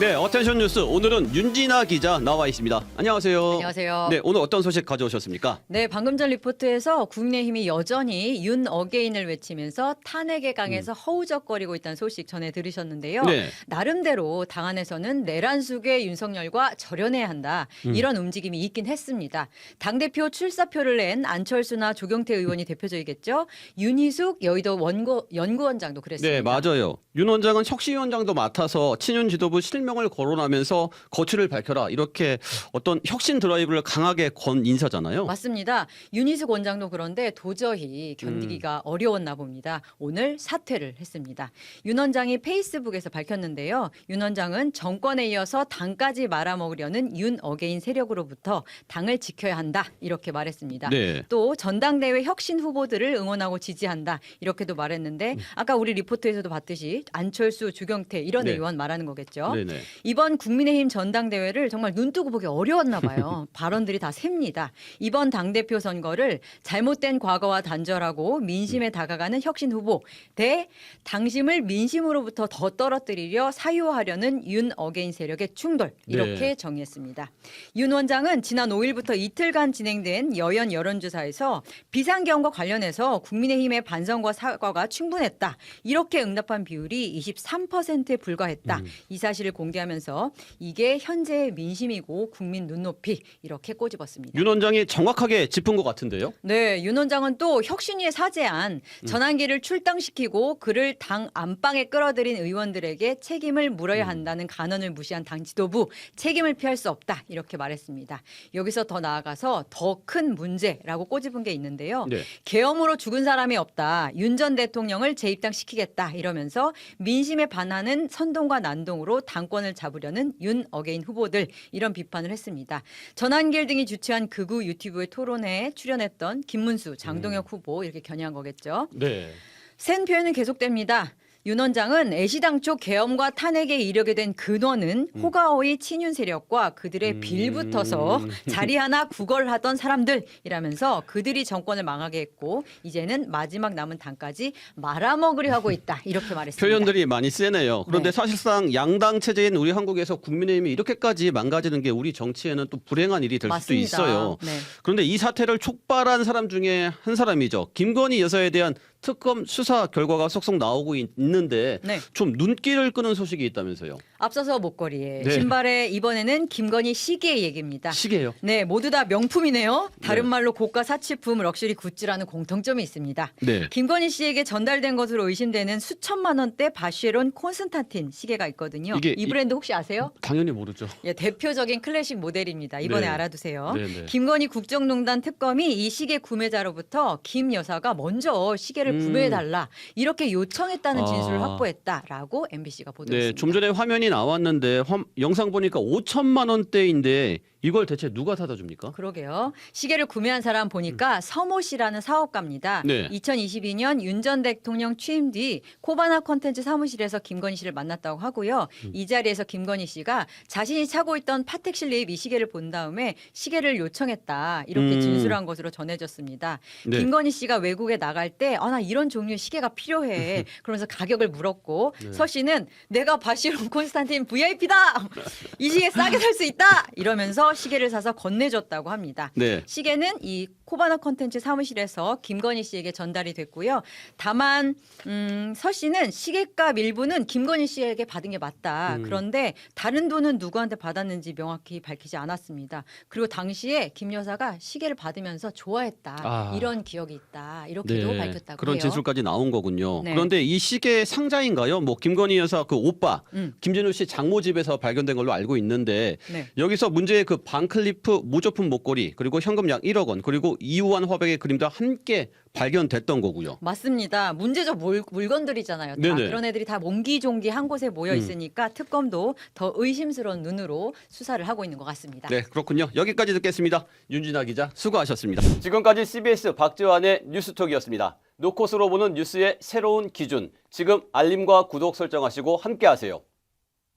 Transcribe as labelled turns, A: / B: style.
A: 네, 어텐션 뉴스 오늘은 윤진아 기자 나와 있습니다. 안녕하세요.
B: 안녕하세요.
A: 네, 오늘 어떤 소식 가져오셨습니까?
B: 네, 방금 전 리포트에서 국민의힘이 여전히 윤 어게인을 외치면서 탄핵에 강해서 허우적거리고 있다는 소식 전해 들으셨는데요.
A: 음. 네.
B: 나름대로 당 안에서는 내란 속의 윤석열과 절연해야 한다.
A: 음.
B: 이런 움직임이 있긴 했습니다. 당 대표 출사표를 낸 안철수나 조경태 의원이 대표적이겠죠. 윤희숙 여의도 원고, 연구원장도 그랬습니다.
A: 네, 맞아요. 윤 원장은 혁신위원장도 맡아서 친윤 지도부 실 명을 거론하면서 거취를 밝혀라 이렇게 어떤 혁신 드라이브를 강하게 건 인사잖아요.
B: 맞습니다. 윤희숙 원장도 그런데 도저히 견디기가 어려웠나 봅니다. 오늘 사퇴를 했습니다. 윤 원장이 페이스북에서 밝혔는데요. 윤 원장은 정권에 이어서 당까지 말아먹으려는 윤 어게인 세력으로부터 당을 지켜야 한다 이렇게 말했습니다.
A: 네.
B: 또 전당대회 혁신 후보들을 응원하고 지지한다 이렇게도 말했는데 아까 우리 리포트에서도 봤듯이 안철수, 주경태 이런
A: 네.
B: 의원 말하는 거겠죠.
A: 네네.
B: 이번 국민의힘 전당대회를 정말 눈 뜨고 보기 어려웠나 봐요. 발언들이 다 셉니다. 이번 당대표 선거를 잘못된 과거와 단절하고 민심에 다가가는 혁신 후보 대 당심을 민심으로부터 더 떨어뜨리려 사유하려는 윤 어게인 세력의 충돌 이렇게
A: 네.
B: 정리했습니다. 윤 원장은 지난 5일부터 이틀간 진행된 여연 여론조사에서 비상경과 관련해서 국민의힘의 반성과 사과가 충분했다. 이렇게 응답한 비율이 23%에 불과했다.
A: 음.
B: 이 사실을 공 개하면서 이게 현재의 민심이고 국민 눈높이 이렇게 꼬집었습니다.
A: 윤 원장이 정확하게 짚은 것 같은데요.
B: 네, 윤 원장은 또 혁신위에 사죄한
A: 음.
B: 전환기를 출당시키고 그를 당 안방에 끌어들인 의원들에게 책임을
A: 음.
B: 물어야 한다는 간언을 무시한 당 지도부 책임을 피할 수 없다 이렇게 말했습니다. 여기서 더 나아가서 더 큰 문제라고 꼬집은 게 있는데요.
A: 네.
B: 계엄으로 죽은 사람이 없다. 윤 전 대통령을 재입당시키겠다. 이러면서 민심에 반하는 선동과 난동으로 당권 을 잡으려는 윤 어게인 후보들 이런 비판을 했습니다. 전한길 등이 주최한 극우 유튜브의 토론회에 출연했던 김문수, 장동혁 후보 이렇게 겨냥한 거겠죠.
A: 네.
B: 센 표현은 계속됩니다. 윤 원장은 애시당초 계엄과 탄핵에 이르게 된 근원은 호가호의 친윤 세력과 그들의 빌붙어서
A: 음.
B: 자리 하나 구걸하던 사람들이라면서 그들이 정권을 망하게 했고 이제는 마지막 남은 당까지 말아먹으려 하고 있다 이렇게 말했습니다.
A: 표현들이 많이 세네요. 그런데
B: 네.
A: 사실상 양당 체제인 우리 한국에서 국민의힘이 이렇게까지 망가지는 게 우리 정치에는 또 불행한 일이 될 수도
B: 맞습니다.
A: 있어요.
B: 네.
A: 그런데 이 사태를 촉발한 사람 중에 한 사람이죠. 김건희 여사에 대한 특검 수사 결과가 속속 나오고 있- 있는데
B: 네.
A: 좀 눈길을 끄는 소식이 있다면서요.
B: 앞서서 목걸이에
A: 네.
B: 신발에 이번에는 김건희 시계 얘기입니다.
A: 시계요.
B: 네, 모두 다 명품이네요. 다른
A: 네.
B: 말로 고가 사치품 럭셔리 굿즈라는 공통점이 있습니다.
A: 네.
B: 김건희 씨에게 전달된 것으로 의심되는 수천만 원대 바쉐론 콘스탄틴 시계가 있거든요.
A: 이게
B: 이
A: 이-
B: 브랜드 혹시 아세요?
A: 당연히 모르죠.
B: 예, 대표적인 클래식 모델입니다. 이번에
A: 네.
B: 알아두세요.
A: 네, 네.
B: 김건희 국정농단 특검이 이 시계 구매자로부터 김 여사가 먼저 시계를
A: 음.
B: 구매해달라 이렇게 요청했다는 진술을
A: 아.
B: 확보했다라고 MBC가 보도했습니다.
A: 네, 좀 전에 화면이 나왔는데 화- 영상 보니까 5천만 원대인데 이걸 대체 누가 사다 줍니까?
B: 그러게요. 시계를 구매한 사람 보니까 서모 씨라는 사업가입니다.
A: 음. 네.
B: 2022년 윤 전 대통령 취임 뒤 코바나 컨텐츠 사무실에서 김건희 씨를 만났다고 하고요.
A: 음.
B: 이 자리에서 김건희 씨가 자신이 차고 있던 파텍 실내의 이 시계를 본 다음에 시계를 요청했다. 이렇게
A: 음.
B: 진술한 것으로 전해졌습니다.
A: 네.
B: 김건희 씨가 외국에 나갈 때 아 나 이런 종류의 시계가 필요해. 그러면서 가격을 물었고
A: 네.
B: 서 씨는 내가 바시론 콘스탄틴 VIP다. 이 시계 싸게 살 수 있다. 이러면서 시계를 사서 건네줬다고 합니다.
A: 네.
B: 시계는 이 코바나 컨텐츠 사무실에서 김건희 씨에게 전달이 됐고요. 다만 음, 서 씨는 시계값 일부는 김건희 씨에게 받은 게 맞다.
A: 음.
B: 그런데 다른 돈은 누구한테 받았는지 명확히 밝히지 않았습니다. 그리고 당시에 김 여사가 시계를 받으면서 좋아했다.
A: 아.
B: 이런 기억이 있다. 이렇게도 밝혔다고
A: 그런
B: 해요.
A: 진술까지 나온 거군요.
B: 네.
A: 그런데 이 시계 상자인가요? 뭐 김건희 여사 그 오빠
B: 음.
A: 김진우 씨 장모 집에서 발견된 걸로 알고 있는데
B: 네.
A: 여기서 문제의 그 반클리프 무조품 목걸이 그리고 현금 약 1억 원 그리고 이우환 화백의 그림도 함께 발견됐던 거고요.
B: 맞습니다. 문제적 물, 물건들이잖아요. 다.
A: 네네.
B: 그런 애들이 다 몽기종기 한 곳에 모여
A: 음.
B: 있으니까 특검도 더 의심스러운 눈으로 수사를 하고 있는 것 같습니다.
A: 네, 그렇군요. 여기까지 듣겠습니다. 윤진아 기자 수고하셨습니다. 지금까지 CBS 박지환의 뉴스톡이었습니다. 노코스로 보는 뉴스의 새로운 기준. 지금 알림과 구독 설정하시고 함께하세요.